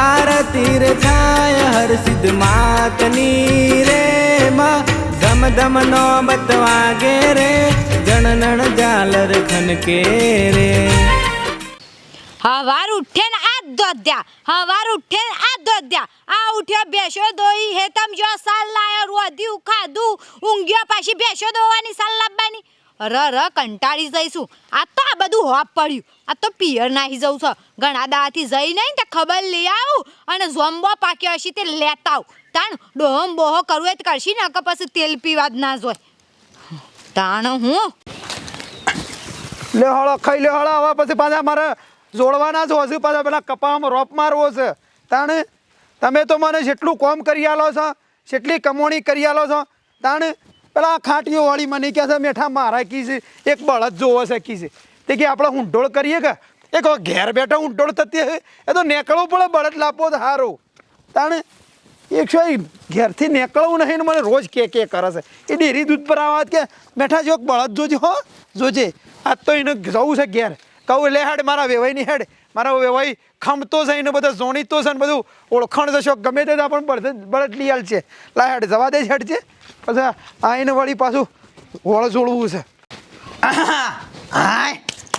આરતી રે થાય, હર સિદ્ધ માતની રે માં. ધમ ધમ નો બતવાગે રે જણનણ ઝાલર ખનકે રે. હવાર ઉઠે ને આ દોધ્યા હવાર ઉઠે ને આ દોધ્યા આ ઉઠ્યો બેસો દોઈ હેતમ જો સાલ લાયો રોધ્યું ખાધું ઊંઘ્યો પાછી બેસો દોવાની સાલ લાવવાની ર ર, કંટાળી જઈશું. આ તો આ બધું હોપ પડ્યું. આ તો પિયર નાહી જવું છે. ઘણા દાથી જઈ નહીં તે ખબર લઈ આવું અને ઝોમ્બો પાક્યો હશે તે લેતા આવું. તાણ, ડોહમ બોહો કરવું એ તો કરશી ને કે પછી તેલ પીવા જ ના જોય. તાણ હું? લે હળો, ખાઈ લે હળો, હવે પછી પાછા મારે જોડવાના જ હોશે, પાછા પેલા કપામાં રોપ મારવો છે. તાણે, તમે તો મને જેટલું કોમ કરી આલો છો, જેટલી કમોણી કરી આલો છો, તાણે પેલા ખાટીઓ વાળી મને કહે છે, મેઠા, મારા કી છે, એક બળદ જોવો છે કી છે. તે કે આપણે ઊંઢોળ કરીએ કે? એક ઘેર બેઠા ઊંઢોળ થતી એ તો નીકળવું પડે, બળદ લાપો તો સારું તાણે એક છો ઘેરથી નીકળવું નહીં ને મને રોજ કે કે કરે છે. એ ડેરી દૂધ પર આવા કે બેઠા જો બળદ જોજે, હો, જોજે. આજ તો એને જવું છે ઘેર. કહું, લે હેડ, મારા વેવાઈની હેડ. મારા વેવાઈ ખમતો છે એને બધા જોણીતો છે ને બધું. ઓળખાણ જશો ગમે તે પણ લઈ આલ છે લા, હેડ, જવા દે છે હેડ છે પછી આ એને વળી પાછું વળ જોડવું છે.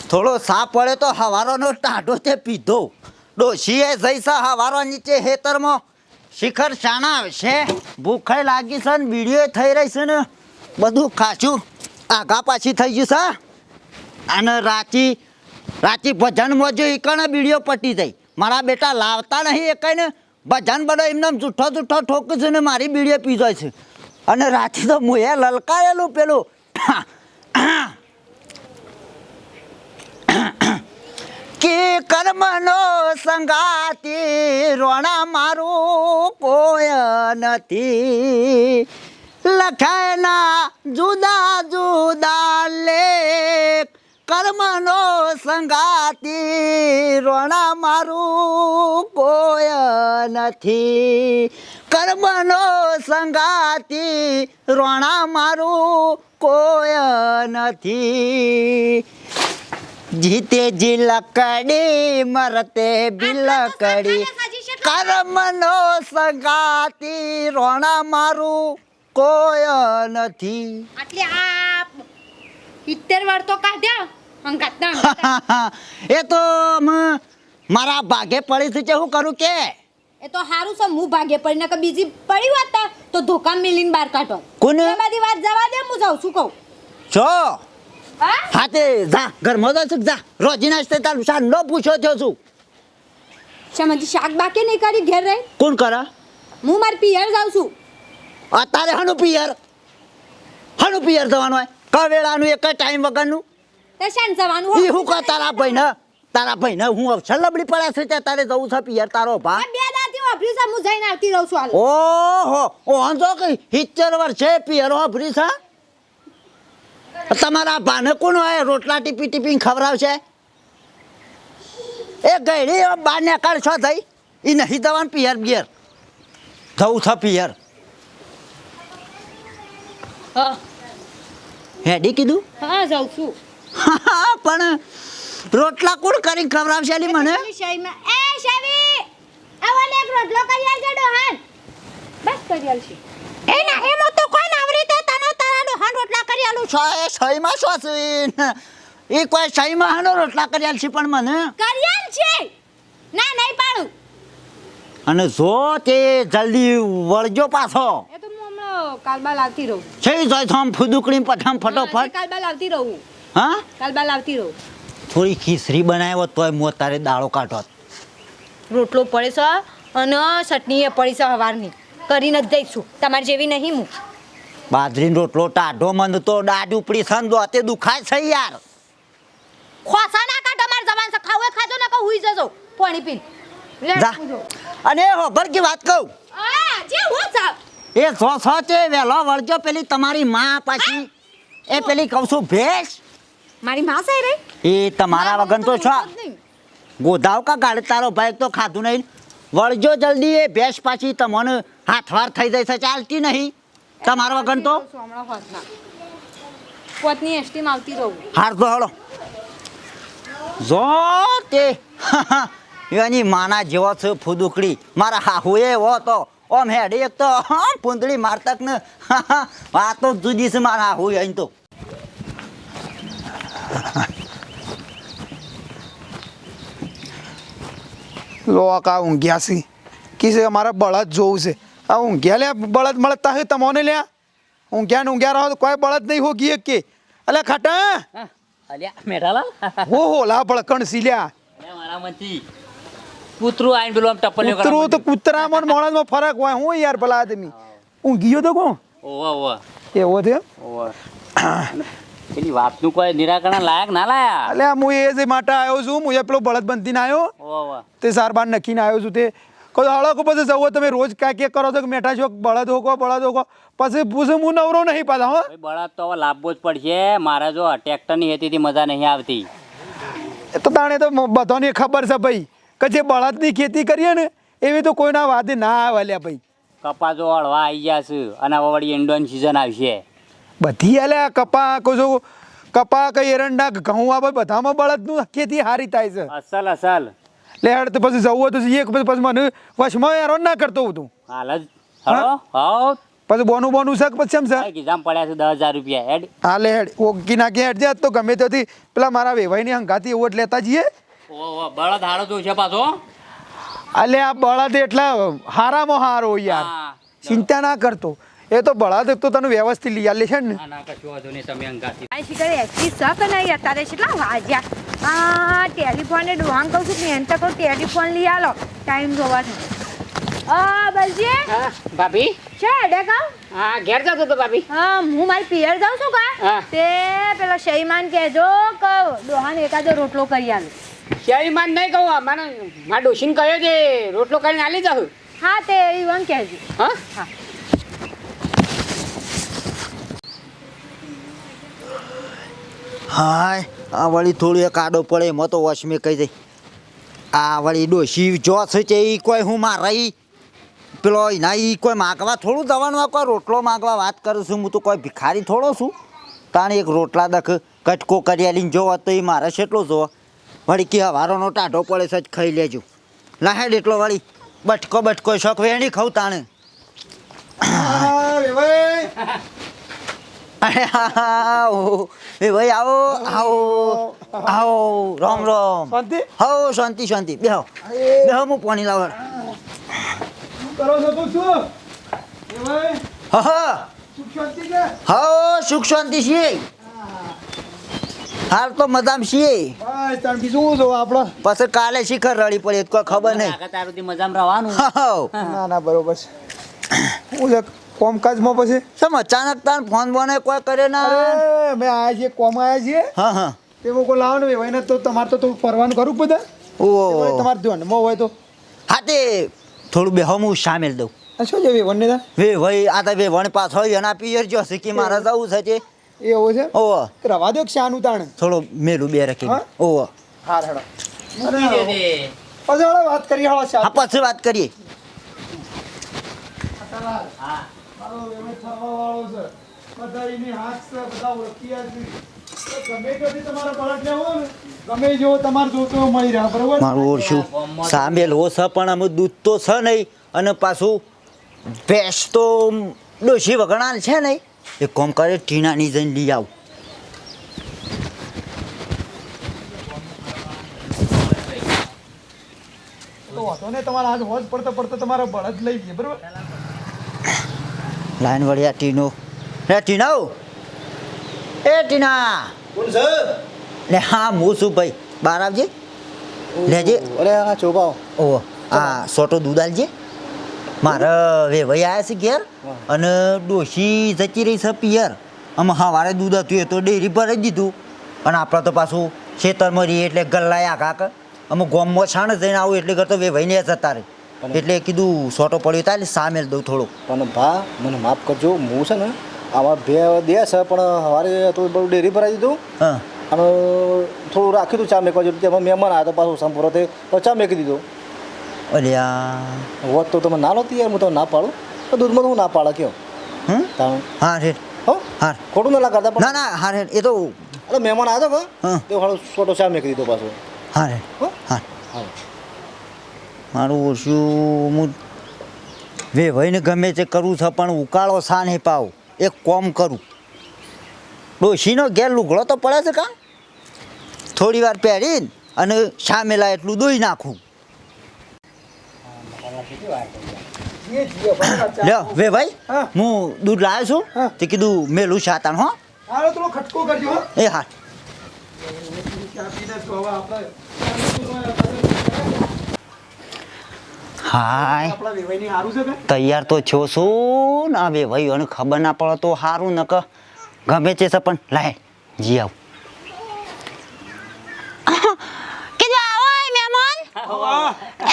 થોડો સાપ પડે તો હવારોનો ટાઢો તે પીધો. ડોશીએ જઈશા હવારો નીચે હેતરમાં શિખર શાણા આવશે. ભૂખે લાગી છે ને બીડીઓ થઈ રહી છે ને. બધું ખાચું આગા પાછી થઈ ગયું છે અને રાચી રાચી ભજન મોજો એકને બીડીઓ પટી થઈ મારા બેટા લાવતા નહીં એકને ભજન બધો એમને જૂઠો જૂઠો ઠોક છે ને મારી બીડીઓ પી જાય છે. અને રાચી તો મુએ લલકાયેલું પેલું. કે કર્મનો સંગાતી રોણા મારું કોઈ નથી. લખાયના જુદા જુદા લેખ કર્મનો સંગાતી રોણા મારું કોય નથી. કર્મનો સંગાતી રોણા મારું કોય નથી. જીતે જી લકડી મરતે બિલકડી કર્મનો સંગાતી રોણા મારું કોય નથી. આટલે આ ઇત્તેર વાર તો કાઢ્યા. એ તો મારા ભાગે પડી છે કે હું કરું કે? એ તો હારું છે હું ભાગે પડીને કે બીજી પડી વાત તા તો ધોકા મિલીને બહાર કાઢો. કોને? એ બધી વાત જવા દે હું જાઉં છું કહું. છો હા? હાથે જા ઘરમાં તો જા. રોજી નાસ્તે તારું શાક ન પૂછો છો છું. શામાંથી શાક બાકી નહીં કરી ઘેર રહે? કોણ કરા? હું મારી પિયર જાઉં છું. અત્યારે હનું પિયર? હનું પિયર જવાનું હોય? કવેળાનું એક ટાઈમ વગરનું? તે શાન જવાનું ઈ હું કહું તારા ભાઈને? તારા ભાઈને હું છલબડી છે ત્યાં તારે જવું છે પિયર તારો ભા બે દાંતી છે હું જઈને આવતી રહું છું હાલ. ઓહો ઓહો કે હિચ્ચર છે પિયર વાપરી છે? તમારા ભાને કોણ હોય? રોટલા ટીપી ટીપી ખવડાવશે? એ ગયડી બાર ને કાઢ છો થઈ એ નહીં જવાનું પિયર બિયર. જવું છ પિયર. હા. હેડી કીધું? હા જાઉં છું. પણ રોટલા કોણ કરી ખવડાવશે લી મને? શાહીમાં એ શાવી આવાને એક રોટલો કરી આલજો ડોહાન. બસ કરી આલશે. એ ના એમ તો કોઈ નાવરી તે તને તારા ડોહાન રોટલા કરી આલું છો. એ સહીમાં શું છે એ કોઈ સહીમાં હાનો રોટલા કરી આલશે પણ મને? કરી આલશે. ના નહીં પાડું. અને જો તે જલ્દી વળજો પાછો. એ તો હું હમણાં કાલબા લાવતી રહું. છે જોઈ થામ ફુદુકડી પઠામ ફટોફટ. કાલબા લાવતી રહું. હા? કાલબા આવતી રહું. થોડી ખીચડી બનાવ્યો તોય મો તારે દાળો કાઢો રોટલો પડે છે અને ચટણી એ પડી છે હવારની. કરીને જ જઈશું તમારી જેવી નહીં હું બાજરીનો રોટલો ટાઢો મંદ તો દાઢ ઉપડી સન દોતે દુખાય છે યાર. ખોસા ના કાઢો માર જવાન છે. ખાવે ખાજો ને કહું હુઈ જજો. પાણી પીન. અને હોબર કે વાત કહું? એ સો સો છે વેલો વળજો પેલી તમારી માં પાછી એ પેલી કહું છું ભેંસ. મારી માં સાઈ રહી એ તમારા વગર તો છો. ગોધાવ કા ગાડે તારો ભાઈ તો ખાધું નહીં. વળજો જલ્દી એ ભેંસ પાછી તમને હાથવાર થઈ જાય છે ચાલતી નહીં. તમારા વગર તો? પોતની એસટીમાં આવતી રહું. હાર તો હળો. જો તે એની માના જેવો છે ફુદુકડી. મારા હાહુએ એવો તો ઓમ હેડી એક તો પૂંદડી મારતક ને આ તો જુદી છે મારા હાહુ અહીં તો. લો આ ઊંઘ્યા છે? કી છે? અમારે બળદ જોવું છે. આ ઊંઘ્યા લે બળદ મળતા હોય તમોને લ્યા. ઊંઘ્યા ને ઊંઘ્યા રહો તો કોઈ બળદ નહીં હોગી કે અલે ખાટા. અલ્યા હો હો લા બળકણ સી લ્યા. મારા મનથી. કૂતરું આઈને પેલું આમ કૂતરું તો કૂતરામાં મોણસમાં ફરક હોય. હું યાર ભલા આદમી? ઊંઘી ગયો તો કોણ? ઓવા ઓવા. એવો છે ઓવા. પેલી વાતનું કોઈ નિરાકરણ લાયક ના લાયા? એટલે હું એ જ માટે આવ્યો છું હું એ પેલો બળદ બંધીને આવ્યો તે સાર બાર નખીને આવ્યો છું તે. કહું હળક પછી જવો તમે રોજ કાંઈ કે કરો છો કે મેઠા છો બળદ હોકો બળદ હોકો. પછી પૂછું હું નવરો નહીં પાછા હો? બળદ તો હવે લાભવો જ પડશે. મારે જો ટ્રેક્ટરની હેતીથી મજા નહીં આવતી. એ તો તાણે તો બધાને ખબર છે ભાઈ કે જે બળદની ખેતી કરીએ ને એવી તો કોઈના વાદે ના આવે લ્યા ભાઈ. કપાસો હળવા આવી ગયા છે અને હવે વળી ઇન્ડોન સિઝન આવશે. બધી અલ્યા કપા છું કપા કઈ એરંડા ઘઉં આ બધામાં બળદનું ખેતી સારી થાય છે. અસલ અસલ લે હેડ તો પછી જવું હતું તો જઈએ પછી પછી મને વશમાં યાર ના કરતો હું તું. હાલ જ હા? પછી બોનું બોનું છે પછી એમ છે? એક્ઝામ પડ્યા છે દસ હજાર રૂપિયા હેડ. હા લે હેડ. ઓકી નાખી હેડ તો ગમે ત્યાંથી. પેલા મારા વેવાઈની હંગાથી એવો લેતા જઈએ. ઓવા બળદ હારો તો છે પાછો? અલે આ બળદ એટલા હારામાં હારો યાર. ચિંતા ના કરતો. એ તો ભળા દેખતો તને વ્યવસ્થિત લઈ આલે છે ને. ના ના કશું વાંધો નહીં તમે અંગાથી. આ શિખર એસી શક નહીં અત્યારે કેટલા વાગ્યા આ ટેલિફોને ડોહાંગ કહું છું મેં તો કહું ટેલિફોન લઈ આલો. ટાઈમ જોવા છે આ બલજી? હા ભાભી? છે હા ઘેર જતો તો ભાભી? હા હું મારી પિયર જાઉં છું કા? તે પેલો શૈમાન કહેજો કે ડોહાને એકાદો રોટલો કરી આલો. શેરીમાન નહીં કહું મને મારા ડોશીને કહ્યો છે રોટલો કરીને આલી જાઉં. હા તે ઈવન કહેજો. હા? હા. હાય, આ વળી થોડું એક આડો પડે એમાં તો વશમે કહી દઈ આ વળી ડોશી જો છે એ કોઈ હું મારા ઈ પેલો એના એ કોઈ માગવા થોડું દવાનું કોઈ રોટલો માગવા વાત કરું છું, હું તો કોઈ ભિખારી થોડો છું. તાણે એક રોટલા દખ કટકો કરી લઈને જોવા તો એ મારે કેટલો જોવા. વળી કે હવારોનો ટાઢો પડે છે, જ ખાઈ લેજો. લાહેડ એટલો વળી બટકો બટકો શોખ વેણી ખાઉં તાણે. અરે આવો. એ ભાઈ આવો આવો આવો. રામ રામ. શાંતિ? હો શાંતિ શાંતિ. બેહો. બેહો હું પાણી લાવડ શું કરો છો તું શું? વેવાઈ, હા સુખ શાંતિ કે હો સુખ શાંતિ છે. હાલ તો મજામાં છીએ. બીજું શું આપણે પછી કાલે શિખર રડી પડી કોઈ ખબર નહીં. તારું મજામાં રહેવાનું ના ના બરોબર છે. હું છે કોમકાજમાં પછી? સમ અચાનક તાન ફોન બોને કોઈ કરે ના અરે અમે આયા છીએ કોમ આયા છે હા હા. તે મોકો લાવો ને વેવાઈને તો તમારે તો થોડું ફરવાનું કરું બધા. ઓ. તમારે મો હોય તો. હા તે થોડું બેહો હું સામેલ દઉં. આ શું છે વેવણને તા? વે ભાઈ આ તો વે વણ પાછો એના પિયર જો સિક્કી મારા જવું છે તે. એ એવો છે? ઓ. રવા દો કે શાનું તાણ. થોડો મેલું બે રાખી હા? ઓ. હા હેડો. મૂકી પછી વાત કરીએ હા પછી વાત કરીએ. મારો વેવાઈ થવા વાળો છે. બધા એની હાથ છે બધા ઓળખીયા છે ગમે ત્યાંથી તમારે બળદ લેવો ને ગમે જેવો તમારે જોતો મળી રહ્યા બરોબર? મારું ઓળશું સામેલ હો છે પણ અમે દૂધ તો છે નહીં અને પાછું ભેંસ તો ડોશી વગણાલ છે નહીં. એ કોમ કરે ટીનાની જઈને લઈ આવું. તો વાંધો નહીં તમારે આજ હોજ પડતો પડતો તમારો બળદ લઈ જઈએ બરોબર? લાઈન વળી આ ટીનો. રે ટીના. એ ટીના. લે હા હું છું ભાઈ. બહાર આવજે. લેજે. અરે આ ચોપાઓ ઓ આ સોટો દૂધ આલજે. મારે વેવાઈ આવ્યા છે ઘેર અને ડોશી જતી રહી છે પિયર. આમાં સવારે દૂધ હતું એ તો ડેરી પર જ દીધું. અને આપણે તો પાછું ખેતરમાં રહીએ એટલે ગલ્લાયા કાક. અમે ગોમમાં છાણ જઈને આવું એટલે કરતો વેવાઈને જતા રહે. એટલે કીધું સોટો પડ્યો તાલે સામેલ દઉં થોડુંક. પણ ભા મને માફ કરજો હું છે ને આમાં બે દે છે પણ સવારે તો બધું ડેરી ભરાઈ દીધું. હા. અને થોડું રાખ્યું હતું ચા મેકવા જેવું તેમાં મહેમાન આવ્યા તો પાછું સંપૂર્ણ થઈ તો ચા મેકી દીધું. અલ્યા. હોત તો તમે ના નહોતી યાર હું તો ના પાડું. તો દૂધમાં તો હું ના પાડે કયો? હા રેટ હો? હા ખોટું ના કરતા ના પણ. ના હા રેટ એ તો અરે મહેમાન આવ્યો હા. તો તે હાલો છોટો ચા મેકી દીધો પાછો. હા રેટ હા? મારું ઓછું હું વેવાઈને ગમે તે કરું છે પણ ઉકાળો સા નહીં પાવ એક કોમ કરું. ડોશીનો ઘેર લુગડો તો પડે છે કા? થોડી વાર પહેરીને અને સામેલા એટલું દોઈ નાખું. લ્યો વે ભાઈ હું. દૂધ લાવ્યો છું તે કીધું મેલું શાતાન હો. એ હા ચા પીને જ તો હવે આપણે હાય. આપણા વેવાઈની હારું છે કે તૈયાર તો છો શું? ના બે ભાઈ અને ખબર ના પડે તો સારું ન કે ગમે છે પણ લાય જી આવ. કીધું આવો મહેમાન.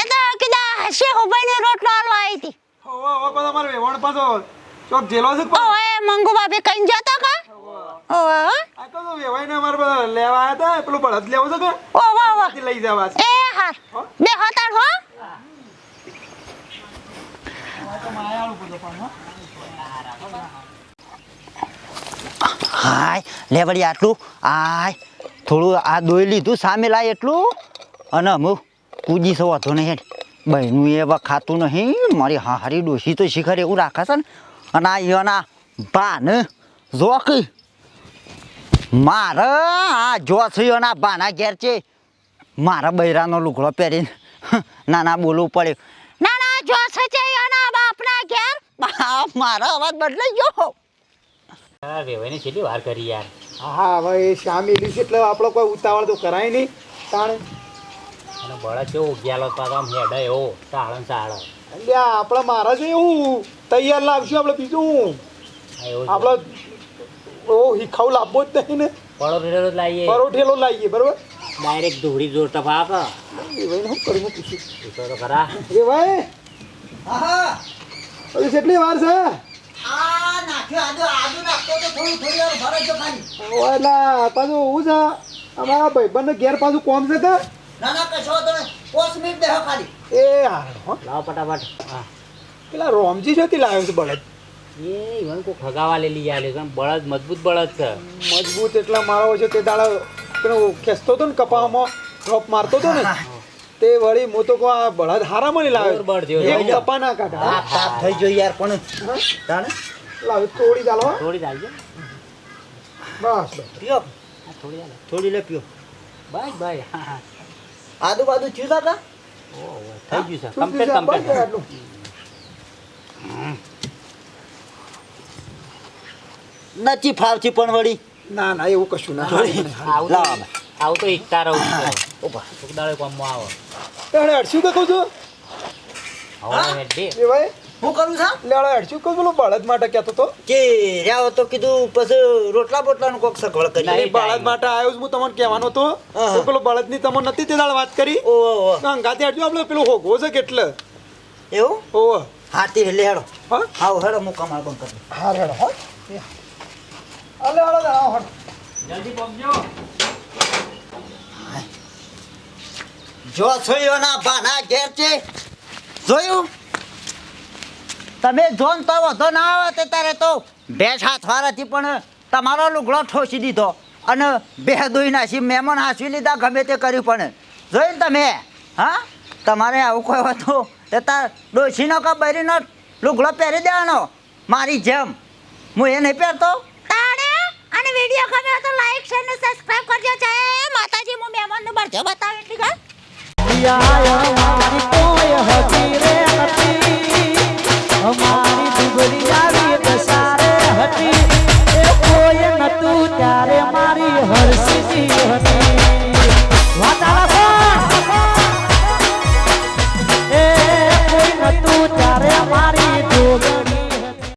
એ તો કીધું શેહુભાઈને રોટલો હાલવા આવી હતી. ઓવા ઓવા પાછો મારો વેવણ પાછો ચોક જેલો છે? ઓએ મંગુ બાપે કઈ જતો કા? ઓવે? આ તો તો વેવાઈને અમારે લેવા આયા હતા પેલું બળદ લેવો છે કે? ઓવે ઓવે લઈ જવા છે. એ હા? બે હતાર હો. હાય, લે વળી આટલું. આય, થોડું આ દોઈ લીધું, સામે લાય એટલું. અને અમુક કૂદી સૌ વાંધો નહીં બહેનું એવા ખાતું નહીં. મારી હારી ડોસી તો શિખર એવું રાખે છે ને. અને આ એના બાને જોખી. મારે આ જોસીઓના બાના ઘેર છે. મારા બૈરાનો લુગડો પહેરીને. નાના બોલવું પડે ના ના જો સચે એના બાપના ઘેર બાપ મારો અવાજ બદલાઈ ગયો હા. વેવાઈને કેટલી વાર કરી યાર. હા હવે એ શામેલી છે એટલે આપણો કોઈ ઉતાવળ તો કરાય નહીં. તાણે. અને બળદ કેવો ગયાલો આમ હેડે એવો સાળન સાળ એટલે આ આપણે મારા છે એવું તૈયાર લાવશું આપણે બીજું. એવો આપણે ઓ હિખાવ લાવવો જ નહીં ને. પરોઠેલો લાવીએ પરોઠેલો લાવીએ બરોબર? ડાયરેક્ટ ધૂળી જોર તફાપ એ ભાઈ હું પૂછ્યું પૂછો તો ખરા. એ ભાઈ હજી કેટલી વાર છે? આ નાખ્યો. આજુ આજુ નાખતો તો થોડું થોડી વાર ભરે છે ખાલી. ઓ એટલે પાછું હું છે? અમારા ભાઈબંધને ઘેર પાછું કોમ છે કે ના ના કશો તમે પોસ મિનિટ બેહો ખાલી. એ હા. લાવ ફટાફટ. હા. પેલા રોમજી છોથી લાવ્યો છે બળદ? એ મને કો ખગાવા લેલી આલે છે. બળદ મજબૂત બળદ છે. મજબૂત એટલા મારો છે તે દાડા પેલો ખેસતો તો ને કપામાં ડ્રોપ મારતો તો ને? તે વળી હું તો કહું આ બળદ હારા મને લાવ્યો એક. કપા ના કાઢા. તાપ થઈ ગયો યાર પણ તાણે લાવ થોડી ચાલો થોડી ચાલજો. બસ પીઓ. થોડી ચાલે. થોડી લે પીઓ. બાય હા આદુ બાદુ થયું તા કા થઈ ગયું સર કમ્પ્લીટ કમ્પ્લીટ. નથી ફાવતી પણ વળી. ના ના એવું કશું ના લાવો. આવું તો ઈચ્છા રહું છું કોક દાડો કામમાં આવો. એટલે અડશું કે કહું છું? હવે હેડે એ ભાઈ? હું કરું છું? લેળો અડશું કહું પેલો બળદ માટે કહેતો તો. કે રહ્યો તો કીધું પછી રોટલા બોટલાનું કોક સગવડ કરી નહીં. બળદ માટે આવ્યો છું હું તમને કહેવાનો તો હા. તો પેલો બળદની તમને નથી તે દાળ વાત કરી? ઓ ઓ, ઓ. અંગાતે અડજો આપણે પેલો હોગો છે કેટલે? એવું? ઓહો. હાથી હેલે હેડો હા? આવો હેડો હું કમાલ બંધ કરી હા હેડો હો. અલે હાલો આવો હટ જલ્દી પહોંચજો. જો છોઈઓના બાના ઘેર છે, જોયું? તમે જોન તો વધો ના આવે તે તારે તો ભેંસ હાથવાળાથી પણ તમારો લુગડો ઠોસી દીધો અને બે દોઈ નાસી મહેમાન હાંસવી લીધા, ગમે તે કર્યું પણ. જોયું તમે? હા? તમારે આવું કોઈ હતું તે તાર ડોસીનો કે બૈરીનો લુગડો પહેરી દેવાનો? મારી જેમ. હું એ નહીં પહેરતો? અને વીડિયો ગમ્યો તો લાઈક શેર ને સબસ્ક્રાઇબ કરજો, જય માતાજી. હું મહેમાનનું બરજો બતાવે રે